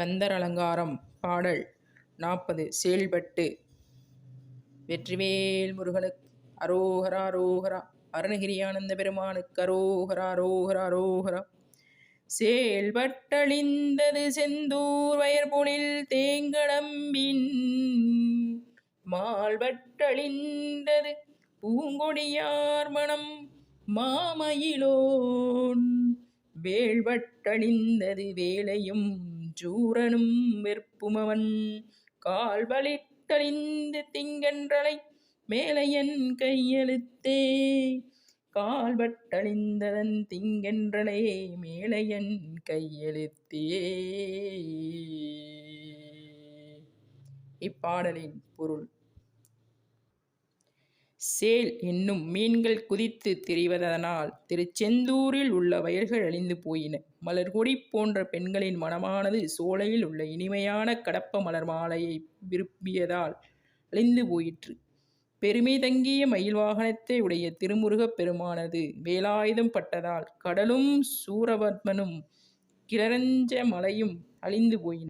கந்தர் அலங்காரம் பாடல் நாற்பது செயல்பட்டு. வெற்றிவேல் முருகனுக்கு அரோகரா அரோகரா. அருணகிரியானந்த பெருமானுக்கு அரோகரா அரோகரா அரோகரா. செயல்பட்டழிந்தது செந்தூர் வயற்புனில் தேங்கடம்பின். மால்பட்டழிந்தது பூங்கொடியார் மணம் மாமயிலோன். வேள்பட்டழிந்தது வேலையும் சூரனும் வெற்புமவன் கால்பலிட்டழிந்து திங்கன்றலை மேலையன் கையெழுத்தே. கால்பட்டழிந்ததன் திங்கென்றலே மேலையன் கையெழுத்தே. இப்பாடலின் பொருள். சேல் என்னும் மீன்கள் குதித்து திரிவதனால் திருச்செந்தூரில் உள்ள வயல்கள் அழிந்து போயின. மலர்கொடி போன்ற பெண்களின் மனமானது சோலையில் உள்ள இனிமையான கடப்ப மலர் மாலையை விரும்பியதால் அழிந்து போயிற்று. பெருமை தங்கிய மயில் வாகனத்தை உடைய திருமுருகப் பெருமானது வேலாயுதம் பட்டதால் கடலும் சூரவர்மனும் கிளரஞ்ச மலையும் அழிந்து போயின.